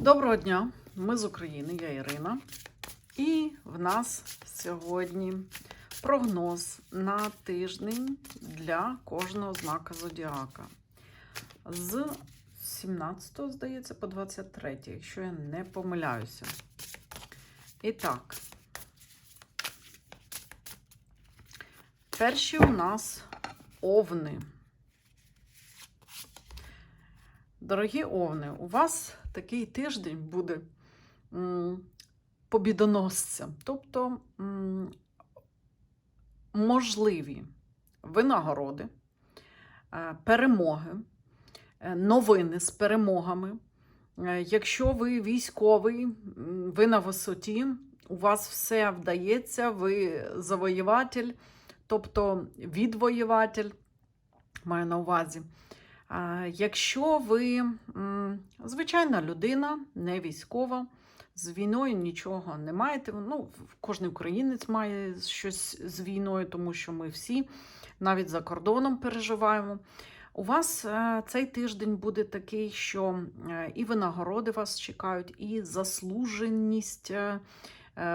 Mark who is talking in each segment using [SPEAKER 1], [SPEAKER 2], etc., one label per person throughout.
[SPEAKER 1] Доброго дня! Ми з України, я Ірина. І в нас сьогодні прогноз на тиждень для кожного знака зодіака. З 17, здається, по 23, якщо я не помиляюся. І так, перші у нас овни. Дорогі овни, у вас такий тиждень буде побідоносцем, тобто можливі винагороди, е, перемоги, е, новини з перемогами. Е, Якщо ви військовий, ви на висоті, у вас все вдається, ви завоюватель, тобто відвоюватель, маю на увазі. Якщо ви звичайна людина, не військова, з війною нічого не маєте. Ну, кожен українець має щось з війною, тому що ми всі навіть за кордоном переживаємо. У вас е, цей тиждень буде такий, що е, і винагороди вас чекають, і заслуженість, е,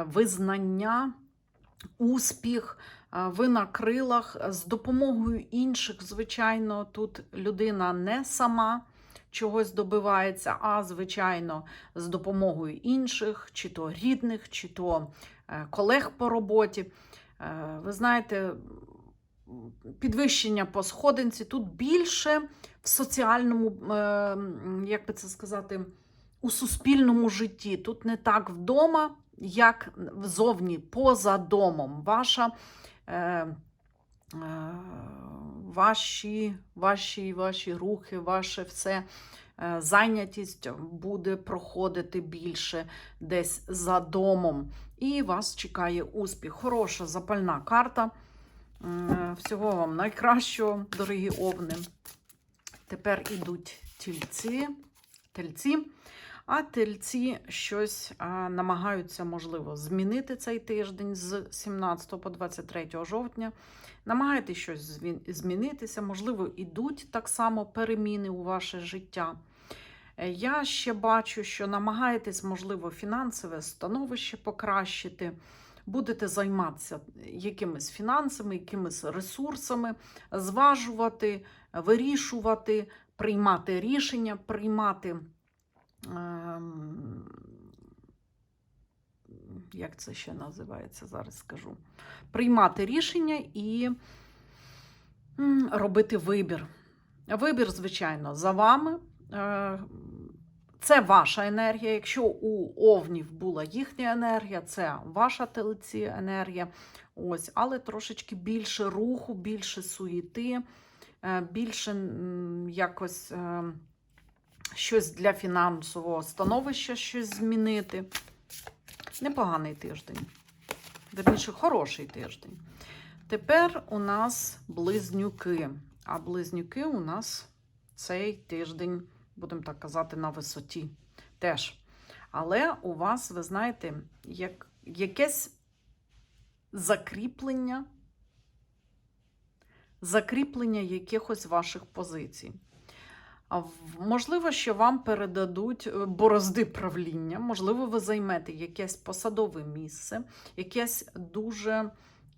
[SPEAKER 1] визнання, успіх. Ви на крилах з допомогою інших, звичайно, тут людина не сама чогось добивається, а звичайно, з допомогою інших, чи то рідних, чи то е, колег по роботі. Е, Ви знаєте, підвищення по сходинці тут більше в соціальному, е, як би це сказати, у суспільному житті. Тут не так вдома, як зовні, поза домом. Ваша е, е, ваші, ваші, ваші рухи, ваше все. е, Зайнятість буде проходити більше десь за домом. І вас чекає успіх. Хороша запальна карта. Всього вам найкращого, дорогі овни. Тепер ідуть тільці. тельці. А тельці щось намагаються, можливо, змінити цей тиждень з 17 по 23 жовтня. Намагайтесь щось змінитися, можливо, ідуть так само переміни у ваше життя. Е, Я ще бачу, що намагаєтесь, можливо, фінансове становище покращити. Будете займатися якимись фінансами, якимись ресурсами, зважувати, вирішувати, приймати рішення, приймати як це ще називається, зараз скажу. Приймати рішення і робити вибір. Вибір, звичайно, за вами. Е, Це ваша енергія. Якщо у овнів була їхня енергія, це ваша телеці енергія. Ось, але трошечки більше руху, більше суєти, е, більше якось. Щось для фінансового становища, щось змінити. Непоганий тиждень. Верніше, хороший тиждень. Тепер у нас близнюки. А близнюки у нас цей тиждень, будемо так казати, на висоті теж. Але у вас, ви знаєте, як, якесь закріплення, закріплення якихось ваших позицій. Можливо, що вам передадуть е, борозди правління, можливо, ви займете якесь посадове місце, якесь дуже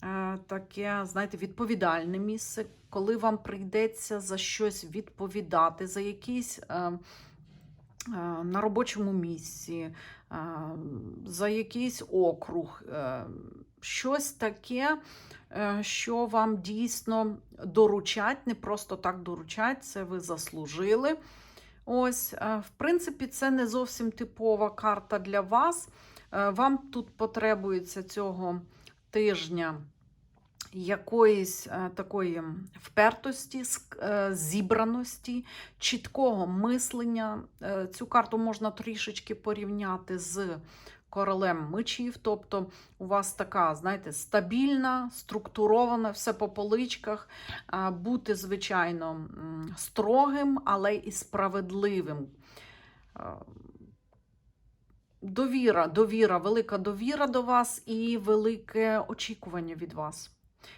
[SPEAKER 1] е, таке, знаєте, відповідальне місце, коли вам прийдеться за щось відповідати, за якийсь е, на робочому місці, за якийсь округ, щось таке, е, що вам дійсно доручать, не просто так доручать, це ви заслужили. Ось, е, в принципі, це не зовсім типова карта для вас. Е, Вам тут потребується цього тижня якоїсь такої впертості, зібраності, чіткого мислення. Цю карту можна трішечки порівняти з королем мечів, тобто у вас така, знаєте, стабільна, структурована, все по поличках. Бути, звичайно, строгим, але і справедливим. Довіра, довіра, велика довіра до вас і велике очікування від вас.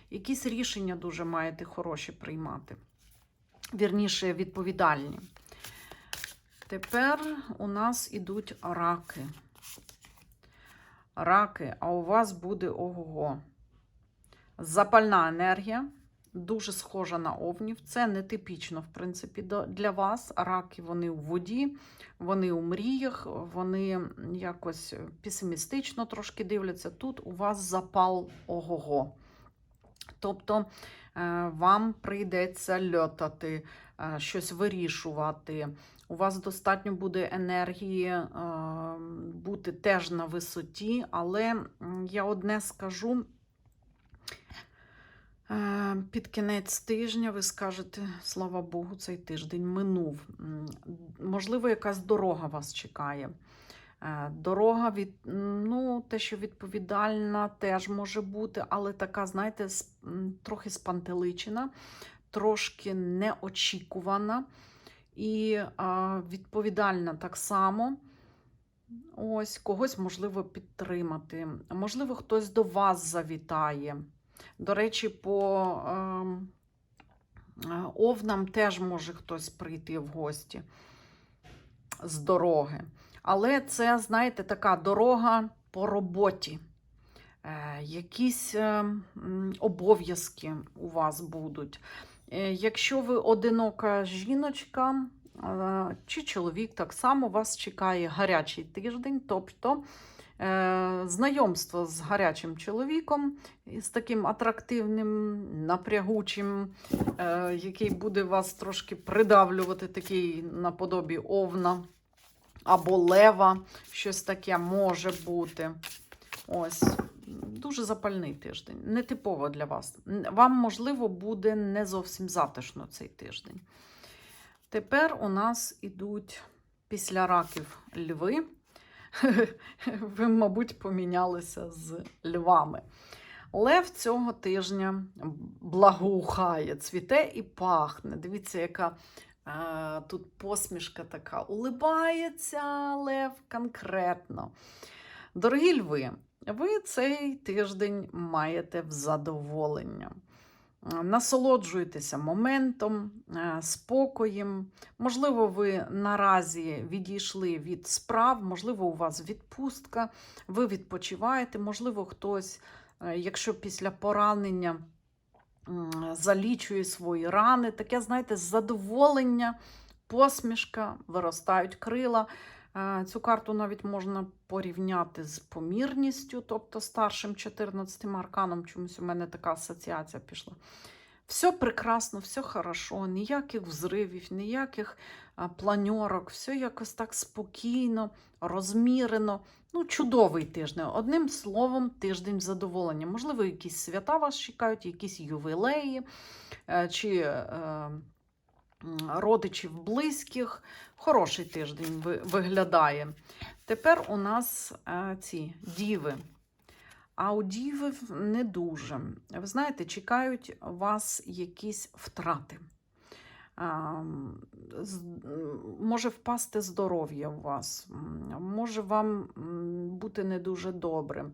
[SPEAKER 1] Якісь рішення дуже маєте хороші приймати. Вірніше, відповідальні. Тепер у нас ідуть раки. Раки, а у вас буде ого. Запальна енергія, дуже схожа на овнів. Це нетипічно, в принципі, для вас. Раки вони у воді, вони у мріях, вони якось песимістично трошки дивляться. Тут у вас запал ого-го. Тобто е, вам прийдеться льотати, е, щось вирішувати. У вас достатньо буде енергії е, бути теж на висоті, але я одне скажу. Е, Під кінець тижня ви скажете, слава Богу, цей тиждень минув. Можливо, якась дорога вас чекає. Е, Дорога від, ну, те, що відповідальна, теж може бути, але така, знаєте, трохи спантеличена, трошки неочікувана і відповідальна так само. Ось, когось можливо підтримати. Можливо, хтось до вас завітає. До речі, по ем, е, овнам теж може хтось прийти в гості з дороги. Але це, знаєте, така дорога по роботі. Е, якісь е, обов'язки у вас будуть. Е, Якщо ви одинока жіночка е, чи чоловік, так само вас чекає гарячий тиждень, тобто е, знайомство з гарячим чоловіком, з таким атрактивним, напрягучим, який буде вас трошки придавлювати, такий наподобі овна або лева, щось таке може бути. Ось. Дуже запальний тиждень, нетипово для вас. Вам, можливо, буде не зовсім затишно цей тиждень. Тепер у нас ідуть після раків льви. Ви, мабуть, помінялися з львами. Лев цього тижня благоухає, цвіте і пахне. Дивіться, яка е, тут посмішка така. Улибається лев конкретно. Дорогі льви, ви цей тиждень маєте в задоволення. Насолоджуйтеся моментом, е, спокоєм. Можливо, ви наразі відійшли від справ, можливо, у вас відпустка, ви відпочиваєте, можливо, хтось, е, якщо після поранення залічує свої рани, таке, знаєте, задоволення, посмішка, виростають крила. Е, Цю карту навіть можна порівняти з помірністю, тобто старшим 14 арканом. Чомусь у мене така асоціація пішла. Все прекрасно, все хорошо, ніяких взривів, ніяких планьорок, все якось так спокійно, розмірено. Ну, чудовий тиждень. Одним словом, тиждень задоволення. Можливо, якісь свята вас чекають, якісь ювілеї е, чи е, родичів близьких. Хороший тиждень виглядає. Тепер у нас е, ці діви. А у діви не дуже. Ви знаєте, чекають вас якісь втрати. А, Може впасти здоров'я у вас, може вам бути не дуже добре.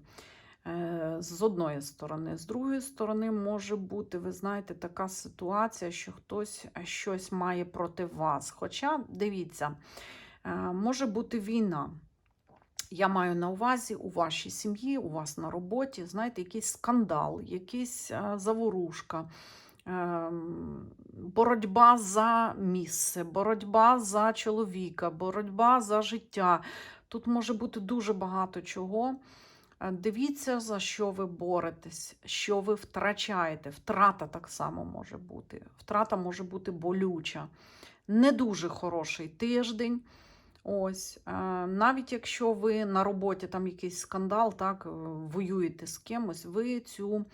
[SPEAKER 1] Е, З одної сторони, з другої сторони, може бути, ви знаєте, така ситуація, що хтось щось має проти вас. Хоча, дивіться, е, може бути війна. Я маю на увазі у вашій сім'ї, у вас на роботі, знаєте, якийсь скандал, якась е, заворушка, ем, боротьба за місце, боротьба за чоловіка, боротьба за життя. Тут може бути дуже багато чого. Е, Дивіться, за що ви боретесь, що ви втрачаєте. Втрата так само може бути. Втрата може бути болюча. Не дуже хороший тиждень. Ось, е, навіть якщо ви на роботі там якийсь скандал, так, е, воюєте з кимось, ви цю,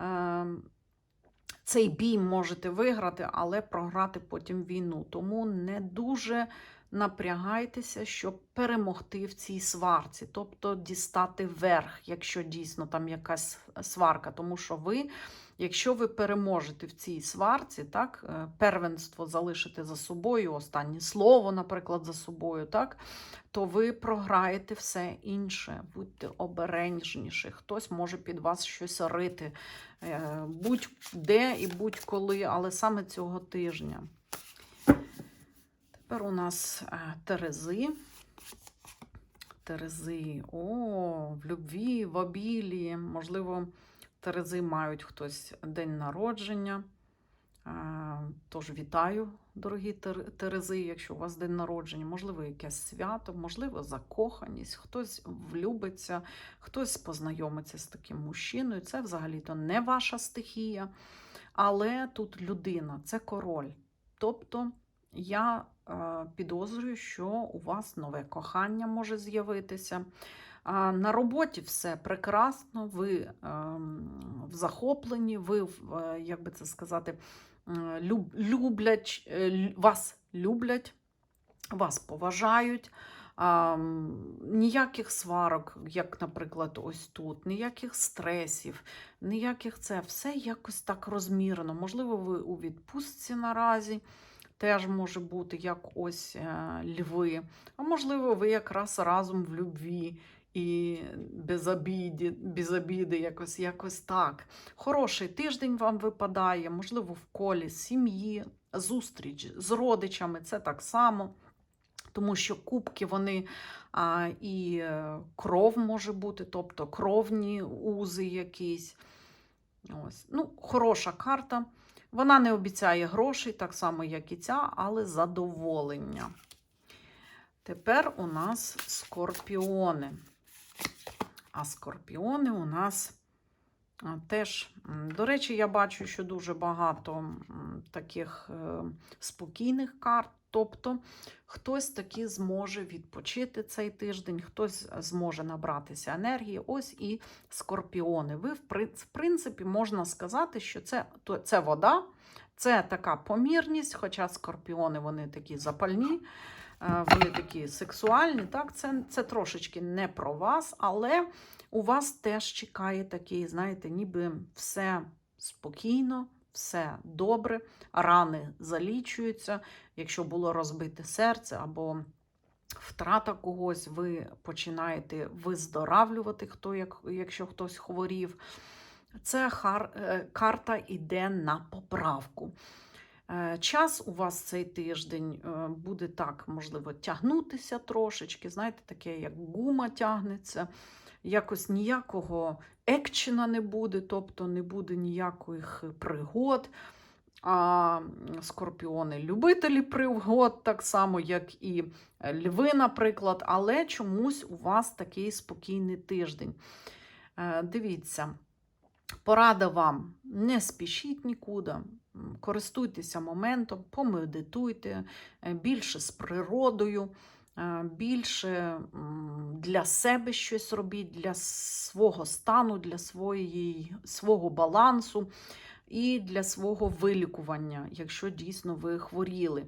[SPEAKER 1] е, цей бій можете виграти, але програти потім війну. Тому не дуже напрягайтеся, щоб перемогти в цій сварці, тобто дістати верх, якщо дійсно там якась сварка. Тому що ви, якщо ви переможете в цій сварці, так, е, первенство залишите за собою, останнє слово, наприклад, за собою, так, то ви програєте все інше. Будьте обережніші. Хтось може під вас щось рити, е, будь-де і будь-коли, але саме цього тижня. Тепер у нас е, Терези. Терези. О, в любві, в обілі. Можливо, Терези мають хтось день народження. Е, Тож вітаю, дорогі Терези, якщо у вас день народження, можливо, якесь свято, можливо, закоханість, хтось влюбиться, хтось познайомиться з таким мужчиною. Це взагалі-то не ваша стихія, але тут людина, це король. Тобто я підозрюю, що у вас нове кохання може з'явитися. На роботі все прекрасно, ви ем, в захопленні, ви, е, як би це сказати, люб, люблять, е, вас люблять, вас поважають. А, ніяких сварок, як, наприклад, ось тут, ніяких стресів, ніяких це все якось так розмірено. Можливо, ви у відпустці наразі теж може бути, як ось е, льви. А можливо, ви якраз разом в любві і без обіді, без обіди, якось, якось так. Хороший тиждень вам випадає, можливо, в колі сім'ї, зустріч з родичами, це так само. Тому що кубки вони а, і е, кров може бути, тобто кровні узи якісь. Ось. Ну, хороша карта. Вона не обіцяє грошей, так само, як і ця, але задоволення. Тепер у нас скорпіони. А скорпіони у нас теж, до речі, я бачу, що дуже багато таких е, спокійних карт. Тобто хтось таки зможе відпочити цей тиждень, хтось зможе набратися енергії. Ось і скорпіони. Ви, в принципі, можна сказати, що це, це вода, це така помірність, хоча скорпіони вони такі запальні, е, вони такі сексуальні. Так, це, це трошечки не про вас, але у вас теж чекає такий, знаєте, ніби все спокійно, все добре, рани залічуються. Якщо було розбите серце або втрата когось, ви починаєте виздоравлювати, хто, як, якщо хтось хворів. Це хар, е, карта йде на поправку. Е, Час у вас цей тиждень е, буде так, можливо, тягнутися трошечки, знаєте, таке, як гума тягнеться, якось ніякого екчена не буде, тобто не буде ніяких пригод. А скорпіони любителі пригод, так само, як і льви, наприклад, але чомусь у вас такий спокійний тиждень. Е, Дивіться, порада вам: не спішіть нікуди, користуйтеся моментом, помедитуйте е, більше з природою. Е, Більше для себе щось робіть, для свого стану, для своєї, свого балансу і для свого вилікування, якщо дійсно ви хворіли.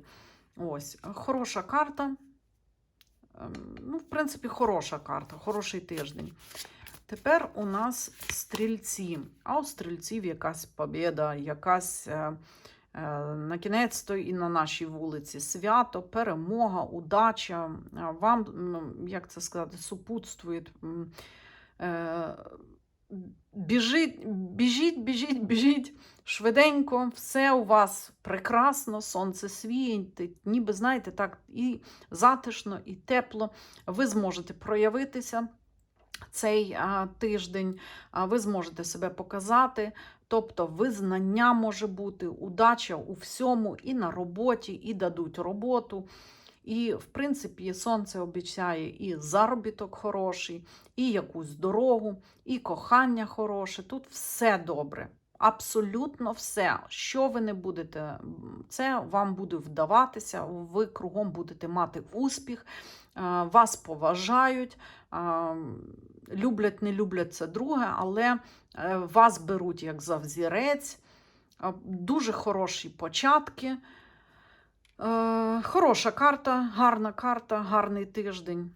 [SPEAKER 1] Ось, хороша карта. Ем, Ну, в принципі, хороша карта, хороший тиждень. Тепер у нас стрільці. А у стрільців якась побєда, якась е, на кінець то і на нашій вулиці свято, перемога, удача. Е, Вам, як це сказати, супутствує. е, Біжіть, біжіть, біжіть, біжіть швиденько, все у вас прекрасно, сонце світить, ніби, знаєте, так і затишно, і тепло. Ви зможете проявитися цей а, тиждень, а, ви зможете себе показати. Тобто визнання може бути, удача у всьому, і на роботі, і дадуть роботу. І, в принципі, сонце обіцяє і заробіток хороший, і якусь дорогу, і кохання хороше. Тут все добре. Абсолютно все. Що ви не будете, це вам буде вдаватися, ви кругом будете мати успіх, вас поважають, люблять, не люблять це друге, але е, вас беруть як за взірець. Дуже хороші початки. Е, Хороша карта, гарна карта, гарний тиждень.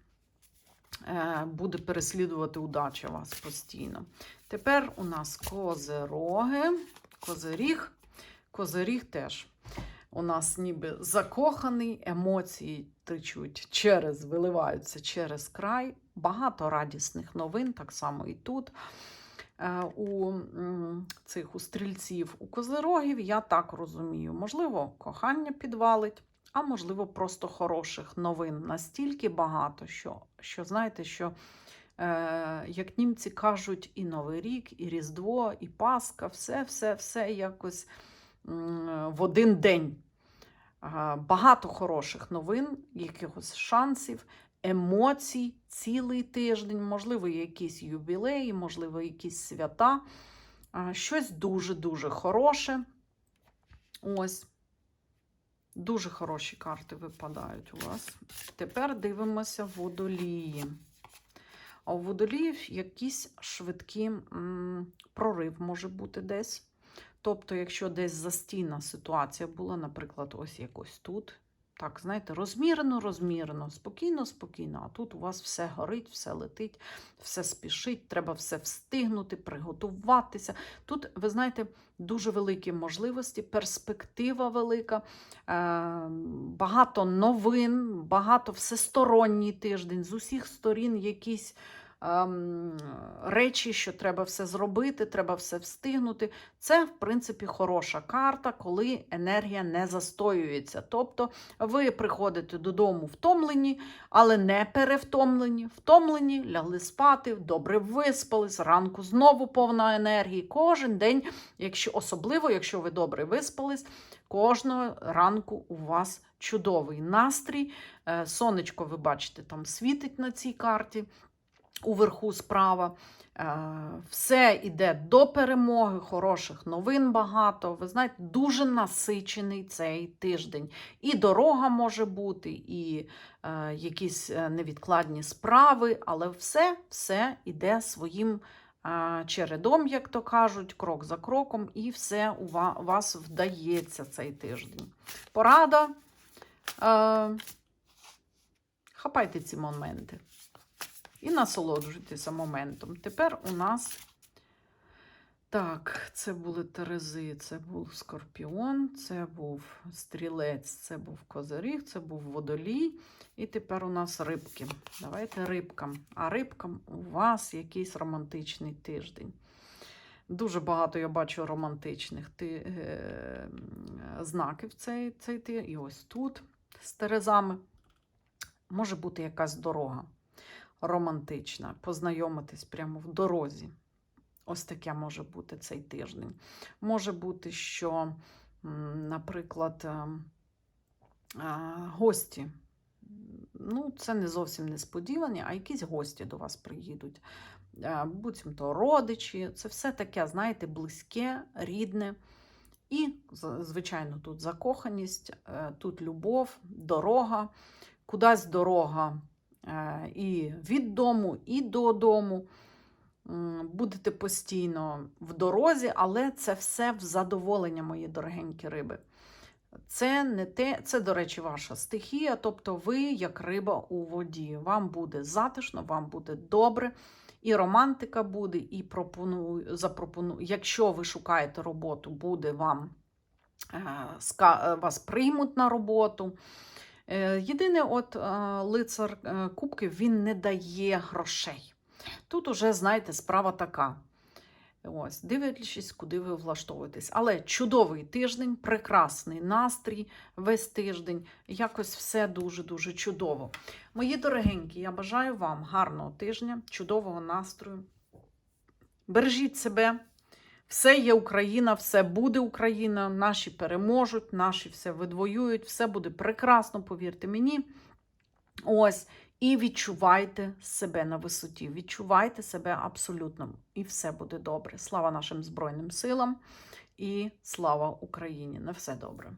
[SPEAKER 1] Е, Буде переслідувати удача вас постійно. Тепер у нас козероги, козиріг. Козиріг теж у нас ніби закоханий, емоції течуть через, виливаються через край. Багато радісних новин, так само і тут. Е, У цих у стрільців, у козирогів, я так розумію, можливо, кохання підвалить, а можливо, просто хороших новин настільки багато, що, що знаєте, що, е, як німці кажуть, і Новий рік, і Різдво, і Пасха, все, все, все якось в один день. А, Багато хороших новин, якихось шансів, емоцій цілий тиждень, можливо, якісь юбілеї, можливо, якісь свята. Щось дуже-дуже хороше. Ось. Дуже хороші карти випадають у вас. Тепер дивимося водолії. А у водоліїв якийсь швидкий м, прорив може бути десь. Тобто, якщо десь застійна ситуація була, наприклад, ось якось тут. Так, знаєте, розмірено, розмірено, спокійно, спокійно. А тут у вас все горить, все летить, все спішить, треба все встигнути, приготуватися. Тут, ви знаєте, дуже великі можливості, перспектива велика, е, багато новин, багато всесторонній тиждень, з усіх сторін якісь речі, що треба все зробити, треба все встигнути. Це, в принципі, хороша карта, коли енергія не застоюється. Тобто ви приходите додому втомлені, але не перевтомлені. Втомлені, лягли спати, добре виспались, ранку знову повна енергії. Кожен день, якщо, особливо, якщо ви добре виспались, кожного ранку у вас чудовий настрій. Е, Сонечко, ви бачите, там світить на цій карті уверху справа. Е, Все йде до перемоги, хороших новин багато. Ви знаєте, дуже насичений цей тиждень. І дорога може бути, і е, якісь е, невідкладні справи, але все, все йде своїм е, чередом, як то кажуть, крок за кроком, і все у вас вдається цей тиждень. Порада. Е, хапайте ці моменти і насолоджуйтеся моментом. Тепер у нас. Так, це були Терези, це був Скорпіон, це був стрілець, це був Козиріг, це був водолій. І тепер у нас рибки. Давайте рибкам. А рибкам у вас якийсь романтичний тиждень. Дуже багато я бачу романтичних ти, е, знаків цей, цей тиждень. І ось тут з Терезами. Може бути якась дорога романтична, познайомитись прямо в дорозі. Ось таке може бути цей тиждень. Може бути, що, наприклад, е, е, гості, ну, це не зовсім несподівані, а якісь гості до вас приїдуть. Е, Буцімто родичі, це все таке, знаєте, близьке, рідне. І, звичайно, тут закоханість, тут любов, дорога, кудись дорога і від дому, і додому. Будете постійно в дорозі, але це все в задоволення, мої дорогенькі риби. Це не те, це, до речі, ваша стихія, тобто ви як риба у воді. Вам буде затишно, вам буде добре, і романтика буде, і пропоную, запропоную. Якщо ви шукаєте роботу, буде вам е, е, вас приймуть на роботу. Е, Єдине, от е, лицар е, кубків він не дає грошей. Тут уже, знаєте, справа така. Ось, дивлячись, куди ви влаштовуєтесь. Але чудовий тиждень, прекрасний настрій весь тиждень. Якось все дуже-дуже чудово. Мої дорогенькі, я бажаю вам гарного тижня, чудового настрою. Бережіть себе. Все є Україна, все буде Україна, наші переможуть, наші все видвоюють, все буде прекрасно, повірте мені. Ось, і відчувайте себе на висоті, відчувайте себе абсолютно, і все буде добре. Слава нашим Збройним силам і слава Україні! На все добре.